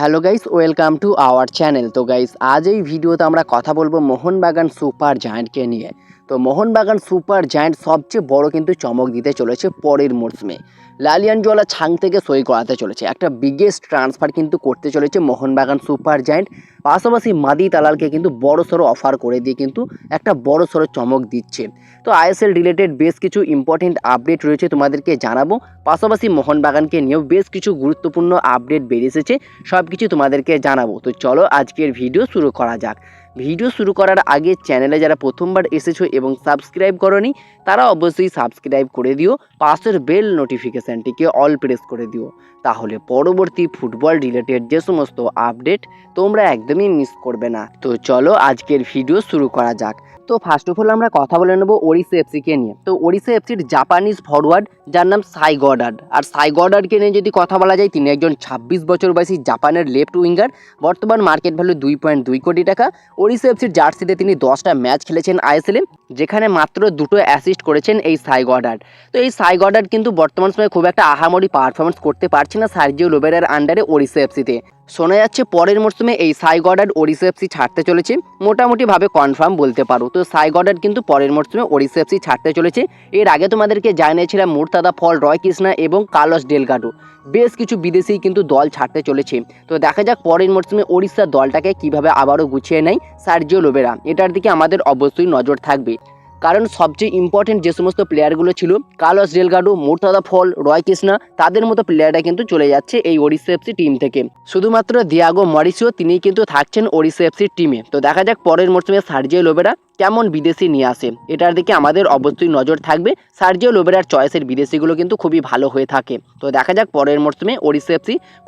Hello guys, welcome to our channel. তো guys, আজ এই ভিডিওতে আমরা কথা বলব মোহনবাগান সুপার জায়েন্টকে নিয়ে। তো মোহনবাগান সুপার জায়েন্ট সবচেয়ে বড় কিন্তু চমক দিতে চলেছে পরের মরশুমে। লালিয়ানজোয়ালা ছাং থেকে সই করাতে চলেছে। একটা বিগেস্ট ট্রান্সফার কিন্তু করতে চলেছে মোহনবাগান সুপার জায়ান্ট। পাশাপাশি মাদি তালালকে কিন্তু বড় সড়ো অফার করে দিয়ে কিন্তু একটা বড় সড়ো চমক দিচ্ছে। তো আইএসএল রিলেটেড বেশ কিছু ইম্পর্টেন্ট আপডেট রয়েছে তোমাদেরকে জানাব। পাশাপাশি মোহনবাগানকে নিয়েও বেশ কিছু গুরুত্বপূর্ণ আপডেট বেরিয়ে এসেছে সব কিছু তোমাদেরকে জানাব। তো চলো আজকের ভিডিও শুরু করা যাক। ভিডিও শুরু করার আগে চ্যানেলে যারা প্রথমবার এসেছ এবং সাবস্ক্রাইব করনি, তারা অবশ্যই সাবস্ক্রাইব করে দিও, পাশের বেল নোটিফিকেশানটিকে অল প্রেস করে দিও। তাহলে পরবর্তী ফুটবল রিলেটেড যে সমস্ত আপডেট তোমরা একদমই মিস করবে না। তো চলো আজকের ভিডিও শুরু করা যাক। তো ফার্স্ট অফ অল আমরা কথা বলে নেব ওড়িশা এফসিকে নিয়ে। তো ওড়িশা এফসির জাপানিজ ফরওয়ার্ড যার নাম সাই গডার্ড আর সাই গডার্ডকে নিয়ে যদি কথা বলা যায়, তিনি একজন ছাব্বিশ বছর বয়সী জাপানের লেফট উইঙ্গার বর্তমান মার্কেট ভ্যালু দুই পয়েন্ট দুই কোটি টাকা। ওড়িশা এফসির জার্সিতে তিনি দশটা ম্যাচ খেলেছেন আইএসএলে যেখানে মাত্র দুটো অ্যাসিস্ট করেছেন এই সাই গডার্ড তো এই সাই গডার্ড কিন্তু বর্তমান সময়ে খুব একটা আহামরি পারফরমেন্স করতে পারছে না সার্জিও লোবেরার আন্ডারে ওড়িশা এফসিতে শোনা যাচ্ছে পরের মরশুমে এই সাই গডার্ড ওড়িশা এফসি ছাড়তে চলেছে। মোটামুটিভাবে কনফার্ম বলতে পারো। তো সাই গডার্ড কিন্তু পরের মরশুমে এফসি ছাড়তে চলেছে। এর আগে তোমাদেরকে জানিয়েছিলাম মুরতাদা ফল রয় কৃষ্ণা এবং কার্লস ডেলগাডো বেশ কিছু বিদেশি কিন্তু দল ছাড়তে চলেছে। তো দেখা যাক পরের মরশুমে ওড়িশার দলটাকে কীভাবে আবারও গুছিয়ে নেয় সার্জিও লোবেরা এটার দিকে আমাদের অবশ্যই নজর থাকবে। কারণ সবচেয়ে ইম্পর্টেন্ট যে সমস্ত প্লেয়ারগুলো ছিল, কালস ডেলগাডো মুরতাদা ফল, রয় কৃষ্ণা, তাদের মতো প্লেয়াররা কিন্তু চলে যাচ্ছে এই ওড়িশা এফসি টিম থেকে। শুধুমাত্র দিয়াগো মরিসিও তিনি কিন্তু থাকছেন ওড়িশা এফসির টিমে তো দেখা যাক পরের মরশুমে সার্জিও লোবেরা কেমন বিদেশি নিয়ে আসে? এটার দিকে আমাদের অবশ্যই নজর থাকবে। সার্জিও লোবেরার চয়েসের বিদেশিগুলো কিন্তু খুবই ভালো হয়ে থাকে। তো দেখা যাক পরের মরশুমে ওড়িশা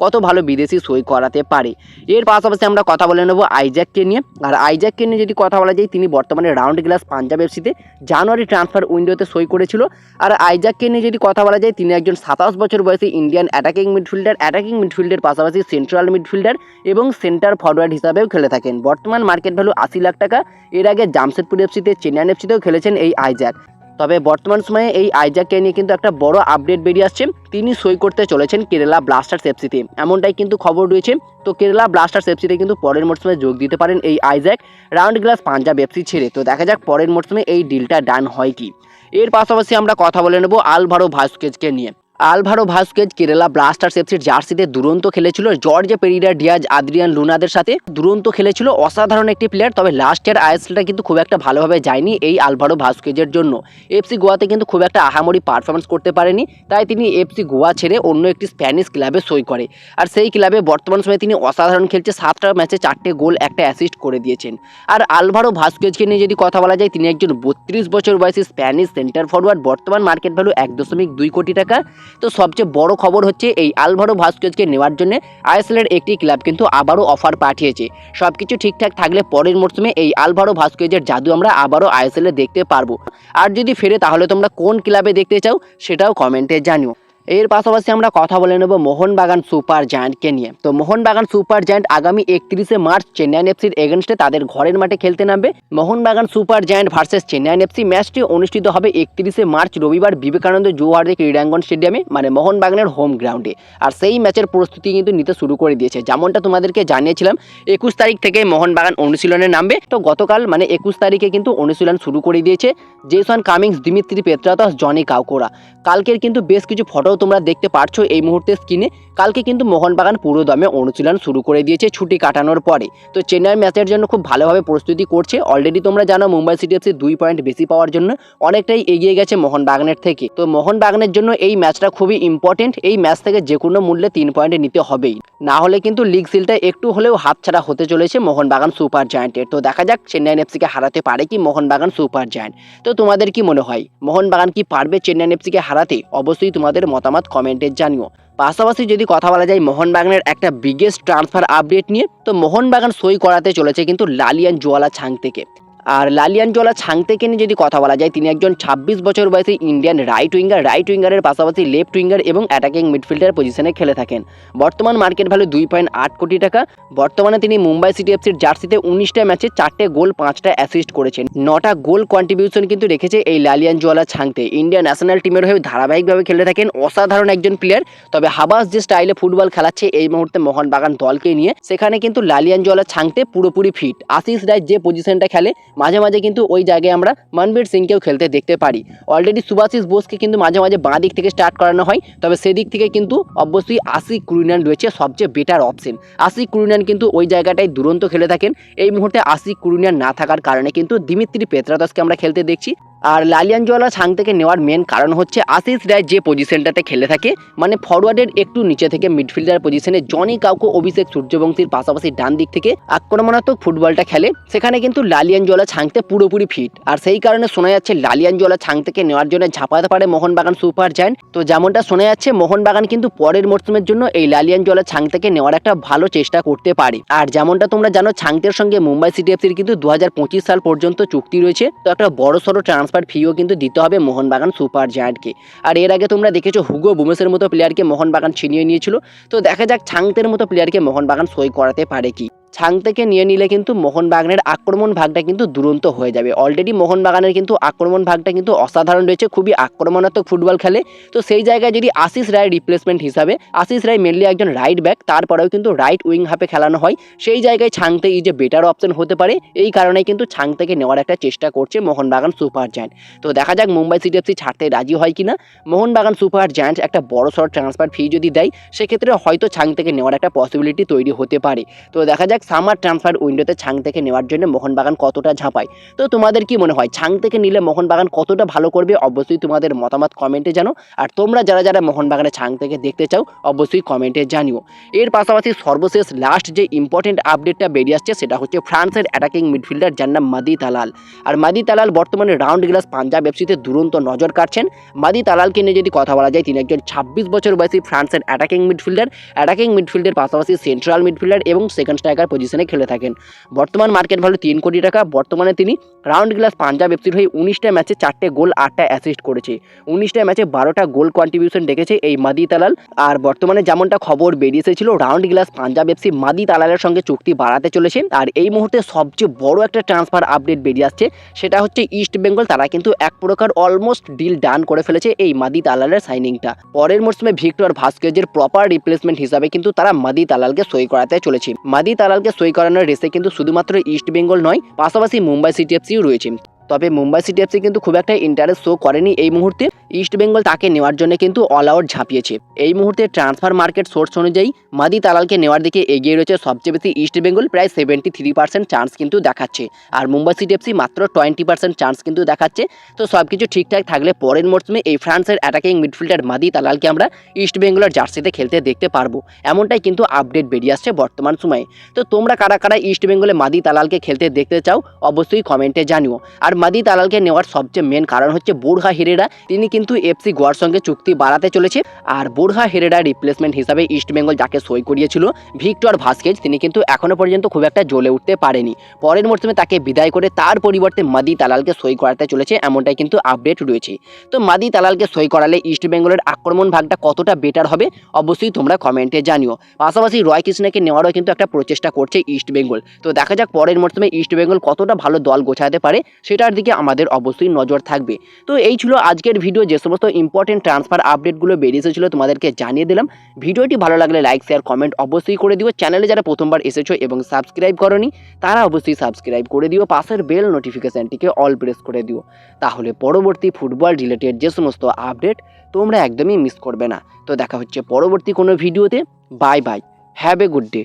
কত ভালো বিদেশি সই করাতে পারে। এর পাশাপাশি আমরা কথা বলে নেব আইজ্যাককে নিয়ে। আর আইজ্যাককে নিয়ে যদি কথা বলা যায়, তিনি বর্তমানে রাউন্ড গ্লাস পাঞ্জাব এফসিতে জানুয়ারি ট্রান্সফার উইন্ডোতে সই করেছিল। আর আইজ্যাককে নিয়ে যদি কথা বলা যায়, তিনি একজন সাতাশ বছর বয়সী ইন্ডিয়ান অ্যাটাকিং মিডফিল্ডার, অ্যাটাকিং মিডফিল্ডের পাশাপাশি সেন্ট্রাল মিডফিল্ডার এবং সেন্টার ফরওয়ার্ড হিসাবেও খেলে থাকেন। বর্তমান মার্কেট ভ্যালু আশি লাখ টাকা। এর আগে জামশেদপুর এফসিতে চেন্নাইন এফসিতেও খেলেছেন এই আইজ্যাক। তবে বর্তমান সময়ে এই আইজ্যাককে নিয়ে কিন্তু একটা বড় আপডেট বেরিয়ে আসছে। তিনি সই করতে চলেছেন কেরালা ব্লাস্টার্স এফসিতে। এমনটাই কিন্তু খবর রয়েছে। তো কেরালা ব্লাস্টার্স এফসিতে কিন্তু পরের মরশুমে যোগ দিতে পারেন এই Isaac. Round Glass Punjab FC ছেড়ে। তো দেখা যাক পরের মরশুমে এই ডিলটা ডান হয় কি। এর পাশাপাশি আমরা কথা বলে নেব আলভারো ভাস্কেজকে নিয়ে। আলভারো ভাস্কেজ কেরালা ব্লাস্টার্স এফসির জার্সিতে দুরন্ত খেলেছিল জর্জে পেরিরা, ডিয়াজ, আদ্রিয়ান লুনাদের সাথে। দুরন্ত খেলেছিল অসাধারণ একটি প্লেয়ার তবে লাস্ট ইয়ার আইএসএলটা কিন্তু খুব একটা ভালোভাবে যায়নি এই আলভারো ভাস্কেজের জন্য। এফসি গোয়াতে কিন্তু খুব একটা আহামরি পারফরমেন্স করতে পারেনি, তাই তিনি এফসি গোয়া ছেড়ে অন্য একটি স্প্যানিশ ক্লাবে সই করে। আর সেই ক্লাবে বর্তমান সময়ে তিনি অসাধারণ খেলছে, সাতটা ম্যাচে চারটে গোল, একটা অ্যাসিস্ট করে দিয়েছেন। আর আলভারো ভাস্কেজকে নিয়ে যদি কথা বলা যায়, তিনি একজন বত্রিশ বছর বয়সী স্প্যানিশ সেন্টার ফরওয়ার্ড বর্তমান মার্কেট ভ্যালু এক দশমিক দুই কোটি টাকা। তো সবচেয়ে বড় খবর হচ্ছে এই আলভারো ভাস্কেজকে নেওয়ার জন্য আইএসএলের একটি ক্লাব কিন্তু আবারও অফার পাঠিয়েছে। সব কিছু ঠিকঠাক থাকলে পরের মরশুমে এই আলভারো ভাস্কেজের জাদু আমরা আবারও আইএসএলে দেখতে পারব। আর যদি ফেরে তাহলে তোমরা কোন ক্লাবে দেখতে চাও সেটাও কমেন্টে জানিও। এর পাশাপাশি আমরা কথা বলে নেব মোহনবাগান সুপার জায়ান্টকে নিয়ে। তো মোহনবাগান সুপার জায়ান্ট আগামী একত্রিশে মার্চ চেন্নাইন এফসির এগেনস্টে তাদের ঘরের মাঠে খেলতে নামবে। Mohun Bagan super giant versus Chennaiyin FC ম্যাচটি অনুষ্ঠিত হবে একত্রিশে মার্চ রবিবার বিবেকানন্দ জুয়াহার্দি ক্রীড়াঙ্গন স্টেডিয়ামে মানে মোহনবাগানের হোম গ্রাউন্ডে। আর সেই ম্যাচের প্রস্তুতি কিন্তু নিতে শুরু করে দিয়েছে। যেমনটা তোমাদেরকে জানিয়েছিলাম, একুশ তারিখ থেকে মোহনবাগান অনুশীলনে নামবে। তো গতকাল মানে একুশ তারিখে কিন্তু অনুশীলন শুরু করে দিয়েছে। Jason Cummings, Dimitri Petratos, Johnny কাউকোরা। কালকের কিন্তু বেশ কিছু ফটো তোমরা দেখতে পারছ এই মুহূর্তে স্ক্রিনে। কালকে কিন্তু মোহনবাগান পুরো দমে অনুশীলন শুরু করে দিয়েছে ছুটি কাটানোর পরে। তো চেন্নাই ম্যাচের জন্য খুব ভালোভাবে প্রস্তুতি করছে। অলরেডি তোমরা জানো, মুম্বাই সিটি এফসি দুই পয়েন্ট বেশি পাওয়ার জন্য অনেকটাই এগিয়ে গেছে মোহনবাগানের থেকে। তো মোহনবাগানের জন্য এই ম্যাচটা খুবই ইম্পর্টেন্ট এই ম্যাচ থেকে যে কোনো মূল্যে তিন পয়েন্টে নিতে হবেই। না হলে কিন্তু লিগ সিলটা একটু হলেও হাতছাড়া হতে চলেছে মোহনবাগান সুপার জায়ান্টের তো দেখা যাক চেন্নাইন এফসিকে হারাতে পারে কি মোহনবাগান সুপার জায়ান্ট। তো তোমাদের কি মনে হয়? মোহনবাগান কি পারবে চেন্নাইন এফসিকে হারাতে? অবশ্যই তোমাদের মতামত কমেন্টে জানিও। পাশাপাশি যদি কথা বলা যায়, মোহনবাগানের একটা বিগেস্ট ট্রান্সফার আপডেট নিয়ে, তো মোহনবাগান সই করাতে চলেছে কিন্তু লালিয়ান জোয়ালা ছাং থেকে। আর লালিয়ান লালিয়ানজলা ছাংতেকে নিয়ে যদি কথা বলা যায়, তিনি একজন ছাব্বিশ বছর বয়সী ইন্ডিয়ান রাইট উইঙ্গার রাইট উইঙ্গারের পাশাপাশি লেফট উইঙ্গার এবং অ্যাটাকিং মিডফিল্ডার পজিশনে খেলে থাকেন। বর্তমান মার্কেট ভ্যালু দুই পয়েন্ট আট কোটি টাকা। বর্তমানে তিনি মুম্বাই সিটি এফসির জার্সিতে উনিশটা ম্যাচে চারটে গোল, পাঁচটা অ্যাসিস্ট করেছেন। নটা গোল কন্ট্রিবিউশন কিন্তু রেখেছে এই লালিয়ান লালিয়ানজোয়ালা ছাংতে। ইন্ডিয়া ন্যাশনাল টিমের হয়ে ধারাবাহিকভাবে খেলে থাকেন অসাধারণ একজন প্লেয়ার তবে হাবাস যে স্টাইলে ফুটবল খেলাচ্ছে, এই মুহূর্তে মোহনবাগান দলকে নিয়ে, সেখানে কিন্তু লালিয়ান লালিয়ানজোয়ালা ছাংতে পুরোপুরি ফিট আশিস রায় যে পজিশনটা খেলে মাঝে মাঝে কিন্তু ওই জায়গায় আমরা মনবীর সিংকেও খেলতে দেখতে পারি। অলরেডি সুভাশিস বোসকে কিন্তু মাঝে মাঝে বাঁ দিক থেকে স্টার্ট করানো হয়, তবে সেদিক থেকে কিন্তু অবশ্যই আশি কুরিনান রয়েছে সবচেয়ে বেটার অপশন আশি কুরিনান কিন্তু ওই জায়গাটায় দুরন্ত খেলে থাকেন, এই মুহূর্তে আশি কুরিনান না থাকার কারণে কিন্তু দিমিত্রি পেত্রাদসকে আমরা খেলতে দেখছি। আর লালিয়ান লালিয়ানজোয়ালা ছাং থেকে নেওয়ার মেন কারণ হচ্ছে আশিস রায় যে পজিশনটাতে খেলে থাকে মানে ফরওয়ার্ডের একটু নিচে থেকে মিডফিল্ডার পজিশনে জনি কাউকে অভিষেক সূর্যবংশীর পাশাপাশি ডান দিক থেকে আক্রমণাত্মক ফুটবলটা খেলে, সেখানে কিন্তু লালিয়ান লালিয়ানজোয়ালা ছাংতে পুরোপুরি ফিট আর সেই কারণে শোনা যাচ্ছে লালিয়ান লালিয়ানজোয়ালা ছাং থেকে নেওয়ার জন্য ঝাঁপাতে পারে মোহনবাগান সুপার জায়ান্ট তো যেমনটা শোনা যাচ্ছে, মোহনবাগান কিন্তু পরের মরশুমের জন্য এই লালিয়ান লালিয়ানজোয়ালা ছাং থেকে নেওয়ার একটা ভালো চেষ্টা করতে পারে। আর যেমনটা তোমরা জানো ছাংতের সঙ্গে মুম্বাই সিটি এফসির কিন্তু দু হাজার পঁচিশ সাল পর্যন্ত চুক্তি রয়েছে। তো একটা বড় সড়ো ট্রান্সফার ফিও কিন্তু দিতে হবে মোহনবাগান সুপার জায়ান্টকে। আর এর আগে তোমরা দেখেছ হুগো বুমেসের মতো প্লেয়ারকে মোহনবাগান ছিনিয়ে নিয়েছিল। তো দেখা যাক ছাংতের মতো প্লেয়ারকে মোহনবাগান সই করাতে পারে কি। ছাং থেকে নিয়ে নিলে কিন্তু মোহনবাগানের আক্রমণ ভাগটা কিন্তু দুরন্ত হয়ে যাবে। অলরেডি মোহনবাগানের কিন্তু আক্রমণ ভাগটা কিন্তু অসাধারণ রয়েছে, খুবই আক্রমণাত্মক ফুটবল খেলে। তো সেই জায়গায় যদি আশিস রায় রিপ্লেসমেন্ট হিসাবে, আশিস রায় মেনলি একজন রাইট ব্যাক তারপরেও কিন্তু রাইট উইং হাফে খেলানো হয়। সেই জায়গায় ছাংতে এই যে বেটার অপশন হতে পারে, এই কারণেই কিন্তু ছাং থেকে নেওয়ার একটা চেষ্টা করছে মোহনবাগান সুপার জায়ান্ট তো দেখা যাক মুম্বাই সিটি এফসি ছাড়তে রাজি হয় কিনা। মোহনবাগান সুপার জায়ান্ট একটা বড় সড় ট্রান্সফার ফি যদি দেয়, সেক্ষেত্রে হয়তো ছাং থেকে নেওয়ার একটা পসিবিলিটি তৈরি হতে পারে। তো দেখা যাক সামার ট্রান্সফার উইন্ডোতে ছাং থেকে নেওয়ার জন্য মোহনবাগান কতটা ঝাঁপায়? তো তোমাদের কি মনে হয়, ছাং থেকে নিলে মোহনবাগান কতটা ভালো করবে? অবশ্যই তোমাদের মতামত কমেন্টে জানো। আর তোমরা যারা যারা মোহনবাগানে ছাং থেকে দেখতে চাও, অবশ্যই কমেন্টে জানিও। এর পাশাপাশি সর্বশেষ লাস্ট যে ইম্পর্টেন্ট আপডেটটা বেরিয়ে আসছে, সেটা হচ্ছে ফ্রান্সের অ্যাটাকিং মিডফিল্ডার যার নাম মাদি তালাল। আর মাদি তালাল বর্তমানে রাউন্ড গ্লাস পাঞ্জাব এফসিতে দুরন্ত নজর কাটছেন মাদি তালালকে নিয়ে যদি কথা বলা যায়, তিনি একজন ছাব্বিশ বছর বয়সী ফ্রান্সের অ্যাটাকিং মিডফিল্ডার অ্যাটাকিং মিডফিল্ডের পাশাপাশি সেন্ট্রাল মিডফিল্ডার এবং সেকেন্ড স্ট্রাইকার পজিশনে খেলে থাকেন। বর্তমান মার্কেট ভ্যালু তিন কোটি টাকা, বর্তমানে তিনি রাউন্ড গ্লাস পাঞ্জাব এফসির হয়ে উনিশটা ম্যাচে চারটে গোল, আটটা অ্যাসিস্ট করেছে। উনিশটা ম্যাচে বারোটা গোল কন্ট্রিবিউশন রেখেছে এই মাদি তালাল। আর বর্তমানে যেমনটা খবর বেরিয়ে এসেছিল রাউন্ড গ্লাস পাঞ্জাব এফসি মাদি তালালের সঙ্গে চুক্তি বাড়াতে চলেছে আর এই মুহূর্তে সবচেয়ে বড় একটা ট্রান্সফার আপডেট বেরিয়ে আসছে, সেটা হচ্ছে ইস্ট বেঙ্গল তারা কিন্তু এক প্রকার অলমোস্ট ডিল ডান করে ফেলেছে এই মাদি তালালের সাইনিংটা পরের মরশুমে ভিক্টর ভাস্কেজের প্রপার রিপ্লেসমেন্ট হিসাবে কিন্তু তারা মাদি তালালকে সই করাতে চলেছে। মাদি তালালকে সই করানোর রেসে কিন্তু শুধুমাত্র ইস্ট বেঙ্গল নয়, পাশাপাশি মুম্বাই সিটি এফসিও রয়েছে। তবে মুম্বাই সিটি এফসি কিন্তু খুব একটা ইন্টারেস্ট শো করেনি এই মুহূর্তে। ইস্ট বেঙ্গল তাকে নেওয়ার জন্য কিন্তু অল আউট ঝাঁপিয়েছে। এই মুহূর্তে ট্রান্সফার মার্কেট সোর্স অনুযায়ী মাদি তালালকে নেওয়ার দিকে এগিয়ে রয়েছে সবচেয়ে বেশি ইস্ট বেঙ্গল প্রায় সেভেন্টি থ্রি পার্সেন্ট চান্স কিন্তু দেখাচ্ছে। আর মুম্বাই সিটি এফসি মাত্র টোয়েন্টি পার্সেন্ট চান্স কিন্তু দেখাচ্ছে। তো সব কিছু ঠিকঠাক থাকলে পরের মরশুমে এই ফ্রান্সের অ্যাটাকিং মিডফিল্ডার মাদি তালালকে আমরা ইস্ট বেঙ্গলের জার্সিতে খেলতে দেখতে পারব। এমনটাই কিন্তু আপডেট বেরিয়ে আসছে বর্তমান সময়ে। তো তোমরা কারা কারা ইস্ট বেঙ্গলে মাদি তালালকে খেলতে দেখতে চাও, অবশ্যই কমেন্টে জানিও। আর মাদি তালালকে নেওয়ার সবচেয়ে মেন কারণ হচ্ছে বোরহা হেরেরা তিনি কিন্তু এফসি গোয়ার সঙ্গে চুক্তি বাড়াতে চলেছে আর বোরহা হেরেরা রিপ্লেসমেন্ট হিসাবে ইস্টবেঙ্গল যাকে সই করিয়েছিল, ভিক্টর ভাস্কেজ, তিনি কিন্তু এখনও পর্যন্ত খুব একটা জ্বলে উঠতে পারেনি। পরের মরশুমে তাকে বিদায় করে তার পরিবর্তে মাদি তালালকে সই করাতে চলেছে, এমনটাই কিন্তু আপডেট রয়েছে। তো মাদি তালালকে সই করালে ইস্টবেঙ্গলের আক্রমণ ভাগটা কতটা বেটার হবে, অবশ্যই তোমরা কমেন্টে জানিও। পাশাপাশি রয় কৃষ্ণাকে নেওয়ারও কিন্তু একটা প্রচেষ্টা করছে ইস্টবেঙ্গল তো দেখা যাক পরের মরশুমে ইস্টবেঙ্গল কতটা ভালো দল গোছাতে পারে, সেটার দিকে আমাদের অবশ্যই নজর থাকবে। তো এই ছিল আজকের ভিডিও যে সমস্ত ইম্পর্টেন্ট ট্রান্সফার আপডেটগুলো বেরিয়ে এসেছিল তোমাদেরকে জানিয়ে দিলাম। ভিডিওটি ভালো লাগলে লাইক শেয়ার কমেন্ট অবশ্যই করে দিও। চ্যানেলে যারা প্রথমবার এসেছ এবং সাবস্ক্রাইব করনি, তারা অবশ্যই সাবস্ক্রাইব করে দিও। পাশের বেল নোটিফিকেশানটিকে অল প্রেস করে দিও। তাহলে পরবর্তী ফুটবল রিলেটেড যে সমস্ত আপডেট তোমরা একদমই মিস করবে না। তো দেখা হচ্ছে পরবর্তী কোনো ভিডিওতে। Bye bye have a good day